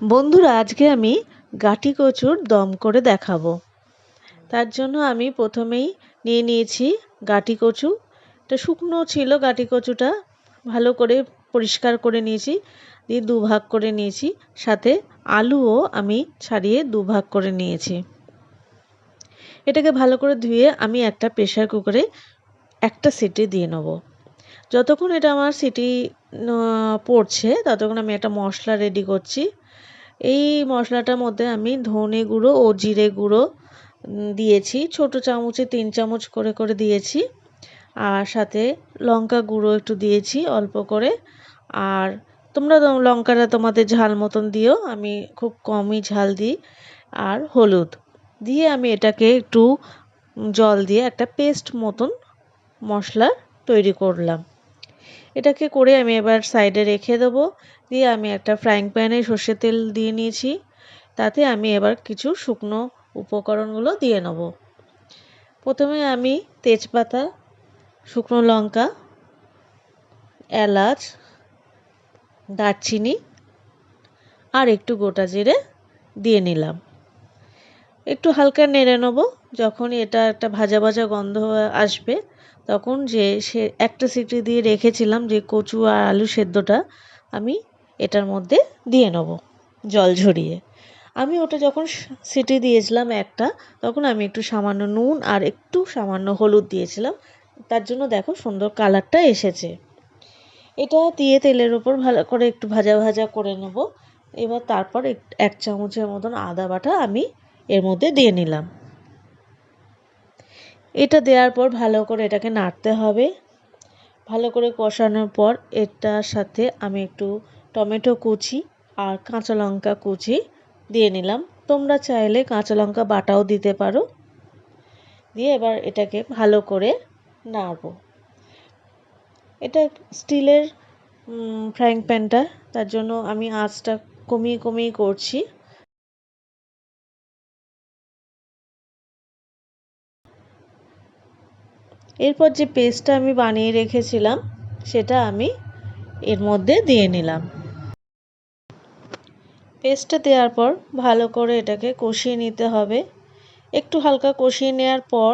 বন্ধুরা, আজকে আমি গাটি কচুর দম করে দেখাবো। তার জন্য আমি প্রথমেই নিয়ে নিয়েছি গাটি কচু। এটা শুকনো ছিল গাটি কচুটা, ভালো করে পরিষ্কার করে নিয়েছি, দিয়ে দুভাগ করে নিয়েছি। সাথে আলুও আমি ছাড়িয়ে দুভাগ করে নিয়েছি। এটাকে ভালো করে ধুয়ে আমি একটা প্রেশার কুকারে একটা সিটি দিয়ে নেব। যতক্ষণ এটা আমার সিটি পড়ছে, ততক্ষণ আমি একটা মশলা রেডি করছি। এই মশলাটার মধ্যে আমি ধনে গুঁড়ো ও জিরে গুঁড়ো দিয়েছি। ছোট চামচে তিন চামচ করে করে দিয়েছি। আর সাথে লঙ্কা গুঁড়ো একটু দিয়েছি অল্প করে। আর তোমরা লঙ্কাটা তোমাদের ঝাল মতন দিও, আমি খুব কমই ঝাল দিই। আর হলুদ দিয়ে আমি এটাকে একটু জল দিয়ে একটা পেস্ট মতন মশলা তৈরি করলাম। এটাকে করে আমি এবার সাইডে রেখে দেবো। দিয়ে আমি একটা ফ্রাইং প্যানে সর্ষের তেল দিয়ে নিয়েছি। তাতে আমি এবার কিছু শুকনো উপকরণগুলো দিয়ে নেব। প্রথমে আমি তেজপাতা, শুকনো লঙ্কা, এলাচ, দারচিনি আর একটু গোটা জিরে দিয়ে নিলাম। একটু হালকা নেড়ে নেব। যখন এটা একটা ভাজা ভাজা গন্ধ আসবে, তখন যে সে একটা সিটি দিয়ে রেখেছিলাম যে কচু আর আলু সেদ্ধটা, আমি এটার মধ্যে দিয়ে নেব জল ঝরিয়ে। আমি ওটা যখন সিটি দিয়েছিলাম একটা, তখন আমি একটু সামান্য নুন আর একটু সামান্য হলুদ দিয়েছিলাম। তার জন্য দেখো সুন্দর কালারটা এসেছে। এটা দিয়ে তেলের ওপর ভালো করে একটু ভাজা ভাজা করে নেব। এবার তারপর এক চামচের মতন আদা বাটা আমি এর মধ্যে দিয়ে নিলাম। এটা দেওয়ার পর ভালো করে এটাকে নাড়তে হবে। ভালো করে কষানোর পর এটার সাথে আমি একটু টমেটো কুচি আর কাঁচা লঙ্কা কুচি দিয়ে নিলাম। তোমরা চাইলে কাঁচা লঙ্কা বাটাও দিতে পারো। দিয়ে এবার এটাকে ভালো করে নাড়ব। এটা স্টিলের ফ্রাইং প্যানটা, তার জন্য আমি আঁচটা কমিয়ে কমিয়ে করছি। এরপর যে পেস্টটা আমি বানিয়ে রেখেছিলাম, সেটা আমি এর মধ্যে দিয়ে নিলাম। পেস্টটা দেওয়ার পর ভালো করে এটাকে কষিয়ে নিতে হবে। একটু হালকা কষিয়ে নেওয়ার পর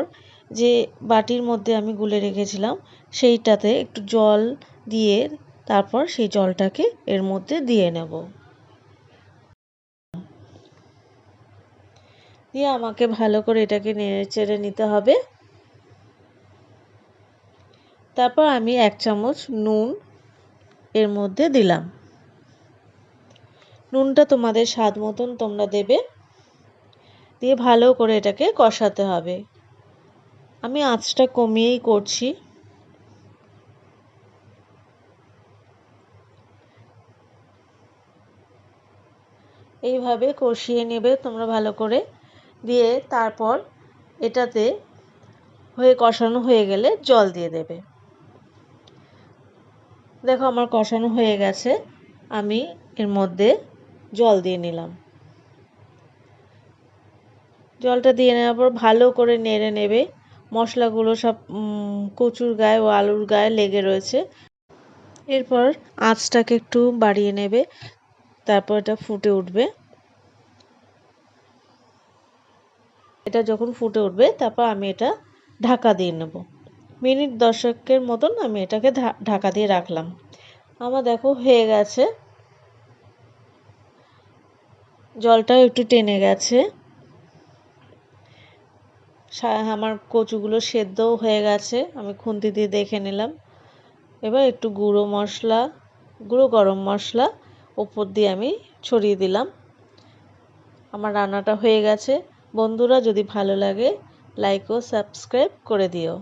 যে বাটির মধ্যে আমি গুলে রেখেছিলাম, সেইটাতে একটু জল দিয়ে তারপর সেই জলটাকে এর মধ্যে দিয়ে নেব। দিয়ে আমাকে ভালো করে এটাকে নেড়ে চেড়ে নিতে হবে। তারপর আমি এক চামচ নুন এর মধ্যে দিলাম। নুনটা তোমাদের স্বাদ মতন তোমরা দেবে। দিয়ে ভালো করে এটাকে কষাতে হবে। আমি আঁচটা কমিয়েই করছি। এইভাবে কষিয়ে নেবে তোমরা ভালো করে। দিয়ে তারপর এটাতে হয়ে কষানো হয়ে গেলে জল দিয়ে দেবে। দেখো আমার কষানো হয়ে গেছে। আমি এর মধ্যে জল দিয়ে নিলাম। জলটা দিয়ে নেওয়ার পর ভালো করে নেড়ে নেবে। মশলাগুলো সব কচুর গায়ে ও আলুর গায়ে লেগে রয়েছে। এরপর আঁচটাকে একটু বাড়িয়ে নেবে। তারপর এটা ফুটে উঠবে। এটা যখন ফুটে উঠবে, তারপর আমি এটা ঢাকা দিয়ে নেব। মিনিট দশকের মতন আমি এটাকে ঢাকা দিয়ে রাখলাম। আমার দেখো হয়ে গেছে। জলটাও একটু টেনে গেছে। আমার কচুগুলো সেদ্ধও হয়ে গেছে। আমি খুন্তি দিয়ে দেখে নিলাম। এবার একটু গুঁড়ো মশলা, গুঁড়ো গরম মশলা ওপর দিয়ে আমি ছড়িয়ে দিলাম। আমার রান্নাটা হয়ে গেছে। বন্ধুরা, যদি ভালো লাগে লাইক ও সাবস্ক্রাইব করে দিও।